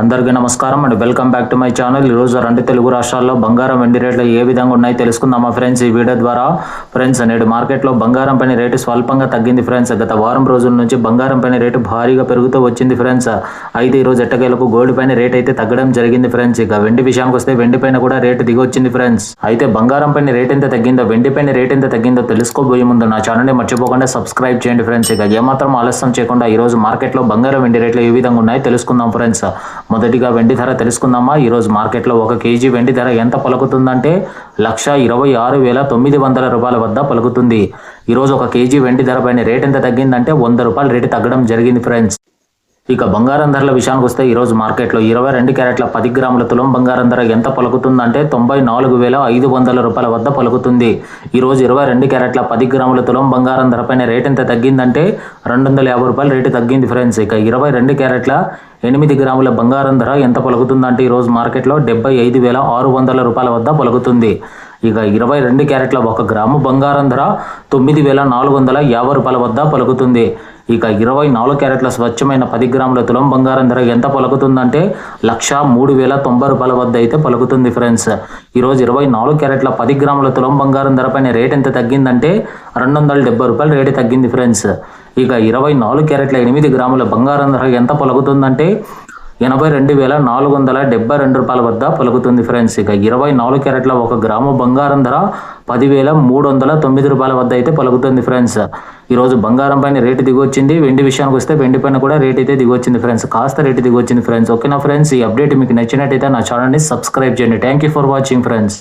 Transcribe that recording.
అందరికీ నమస్కారం and welcome back to my channel. ఈరోజు రెండు తెలుగు రాష్ట్రాల్లో బంగారం వెండి రేట్లు ఏ విధంగా ఉన్నాయో తెలుసుకుందామా ఫ్రెండ్స్? ఈ వీడియో ద్వారా ఫ్రెండ్స్ నేడు మార్కెట్లో బంగారం పైన రేటు స్వల్పంగా తగ్గింది ఫ్రెండ్స్. గత వారం రోజుల నుంచి బంగారం పైన రేటు భారీగా పెరుగుతూ వచ్చింది ఫ్రెండ్స్. అయితే ఈరోజు ఎట్టకేలకు గోల్డ్ పైన రేట్ అయితే తగ్గడం జరిగింది ఫ్రెండ్స్. ఇక వెండి విషయానికి వస్తే వెండి పైన కూడా రేటు దిగొచ్చింది ఫ్రెండ్స్. అయితే బంగారం పైన రేట్ ఎంత తగ్గిందో వెండి పైన రేట్ ఎంత తగ్గిందో తెలుసుకోబోయే ముందు నా ఛానల్ని మర్చిపోకుండా సబ్స్క్రైబ్ చేయండి ఫ్రెండ్స్. ఇక ఏమాత్రం ఆలస్యం చేయకుండా ఈరోజు మార్కెట్లో బంగారం వెండి రేట్లు ఏ విధంగా ఉన్నాయో తెలుసుకుందాం ఫ్రెండ్స్. మొదటిగా వెండి ధర తెలుసుకుందామా? ఈరోజు మార్కెట్లో ఒక కేజీ వెండి ధర ఎంత పలుకుతుందంటే లక్ష ఇరవై ఆరు వేల తొమ్మిది వందల రూపాయల వద్ద పలుకుతుంది. ఈరోజు ఒక కేజీ వెండి ధర పైన రేట్ ఎంత తగ్గిందంటే వంద రూపాయలు రేటు తగ్గడం జరిగింది ఫ్రెండ్స్. ఇక బంగారం ధరల విషయానికి వస్తే ఈరోజు మార్కెట్లో ఇరవై రెండు క్యారెట్ల పది గ్రాముల తులం బంగారం ధర ఎంత పలుకుతుందంటే తొంభై నాలుగు వేల ఐదు వందల రూపాయల వద్ద పలుకుతుంది. ఈరోజు ఇరవై రెండు క్యారెట్ల పది గ్రాముల తులం బంగారం ధరపైన రేట్ ఎంత తగ్గిందంటే రెండు వందల యాభై రూపాయలు రేటు తగ్గింది ఫ్రెండ్స్. ఇక ఇరవై రెండు క్యారెట్ల ఎనిమిది గ్రాముల బంగారం ధర ఎంత పలుకుతుందంటే ఈరోజు మార్కెట్లో డెబ్బై ఐదు వేల ఆరు వందల రూపాయల వద్ద పలుకుతుంది. ఇక ఇరవై రెండు క్యారెట్ల ఒక గ్రాము బంగారం ధర తొమ్మిది వేల నాలుగు వందల యాభై రూపాయల వద్ద పలుకుతుంది. ఇక ఇరవై నాలుగు క్యారెట్ల స్వచ్ఛమైన పది గ్రాముల తులం బంగారం ధర ఎంత పలుకుతుందంటే లక్ష మూడు వేల తొంభై రూపాయల వద్ద అయితే పలుకుతుంది ఫ్రెండ్స్. ఈరోజు ఇరవై నాలుగు క్యారెట్ల పది గ్రాముల తులం బంగారం ధర పైన రేట్ ఎంత తగ్గిందంటే రెండు వందల డెబ్బై రూపాయలు రేటు తగ్గింది ఫ్రెండ్స్. ఇక ఇరవై నాలుగు క్యారెట్ల ఎనిమిది గ్రాముల బంగారం ధర ఎంత పలుకుతుందంటే ఎనభై రెండు వేల నాలుగు వందల డెబ్బై రెండు రూపాయల వద్ద పలుకుతుంది ఫ్రెండ్స్. ఇక ఇరవై నాలుగు క్యారెట్ల ఒక గ్రాము బంగారం ధర పదివేల మూడు వందల తొమ్మిది రూపాయల వద్ద అయితే పలుకుతుంది ఫ్రెండ్స్. ఈరోజు బంగారం పైన రేటు దిగొచ్చింది. వెండి విషయానికి వస్తే వెండి పైన కూడా రేట్ అయితే దిగొచ్చింది ఫ్రెండ్స్. కాస్త రేటు దిగొచ్చింది ఫ్రెండ్స్. ఓకేనా ఫ్రెండ్స్? ఈ అప్డేట్ మీకు నచ్చినట్టయితే నా ఛానల్ని సబ్స్క్రైబ్ చేయండి. Thank you for watching friends